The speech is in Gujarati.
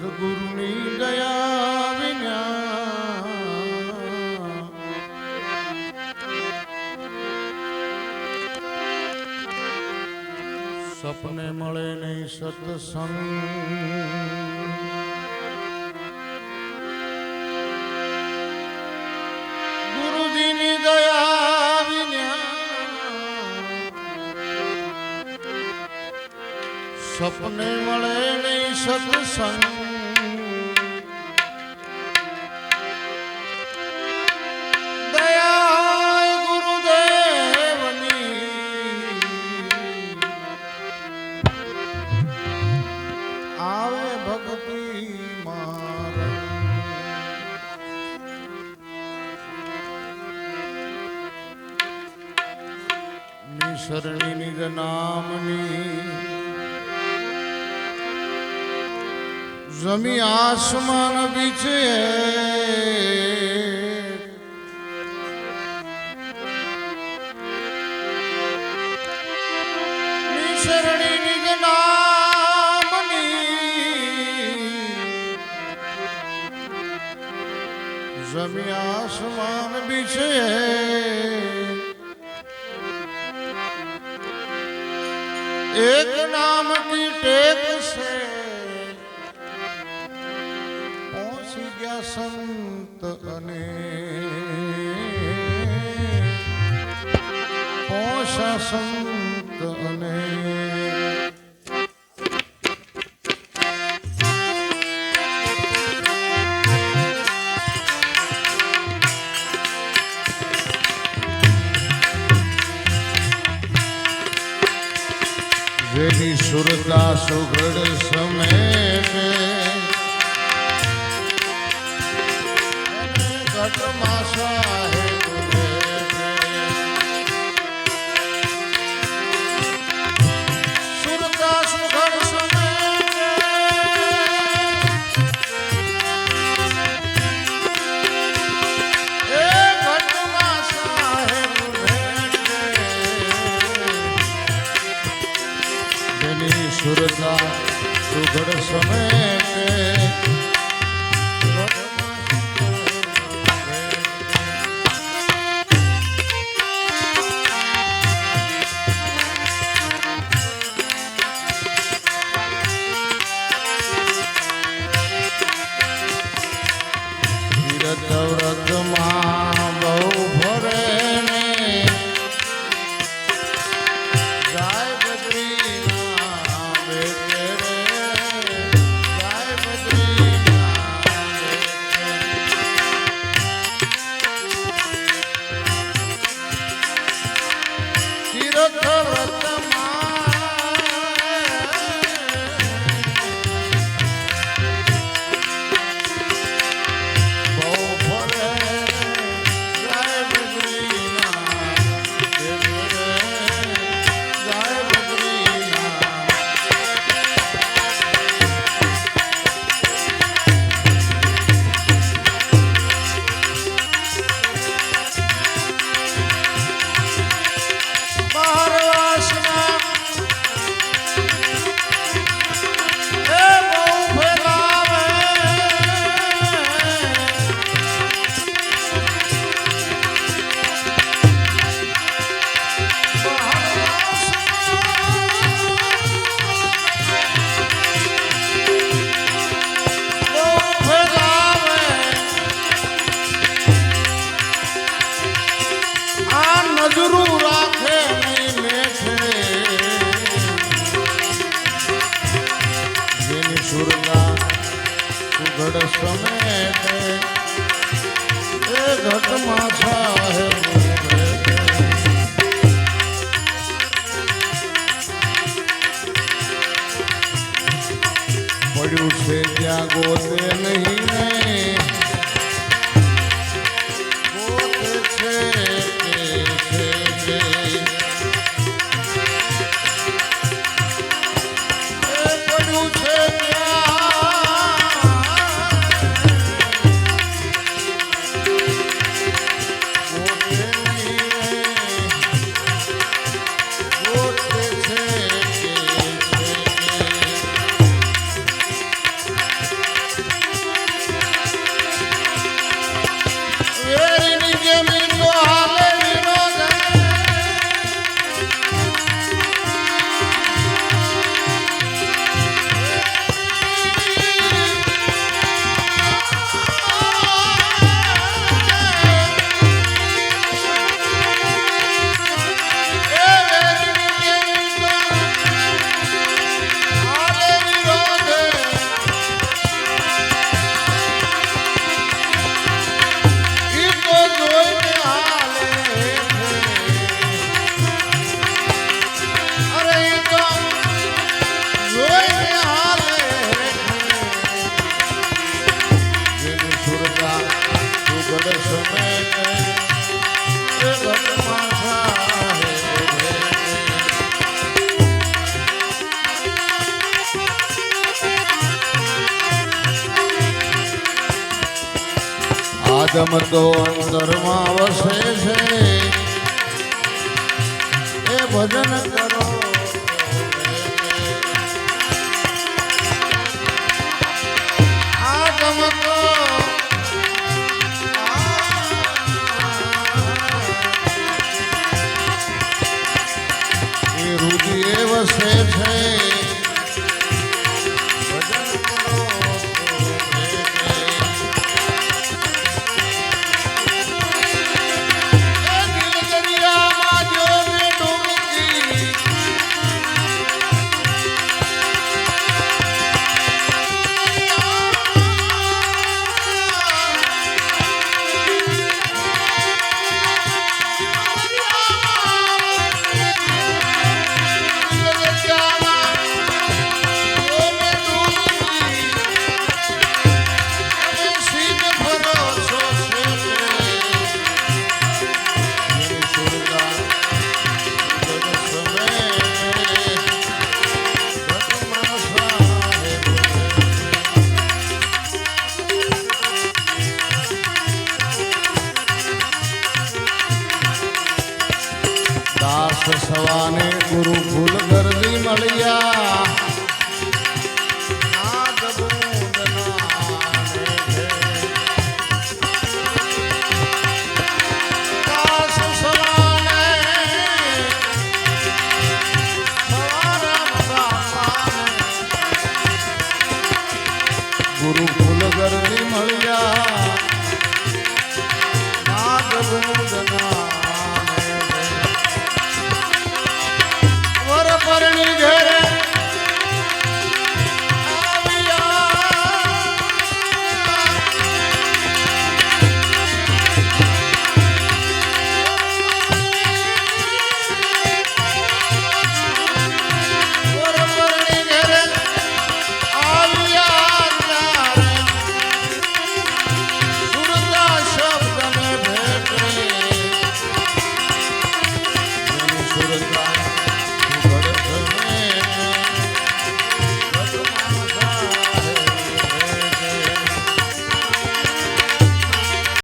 સદગુરુની દયા વિના. સપને મળે નહીં સત્સંગ. સપને મળે નહીં સત્સંગ. દયા ગુરુદેવની. આવે ભક્તિ માર. નિસરણી નિજ નામની જમી આસમાન બીચે જમી આસમાન બીચે એક નામ કી ટેક સંત અને જેની સુરતા સુઘડ સમેટે. સુઘડ સુઘડ સમેત એ ઘટમાં સાહેબ. પડ્યું છે ત્યાં ગોતે નહીં અગમ તો અંતરમાં વસે છે. એ ભજન કરો. આગમ તો એ વસે. સવાને ગુરુ ફૂલ ગરદી મળ્યા. ગુરુ ફૂલ ગરદી મળ્યા. નાદ બૂંદના ninguém.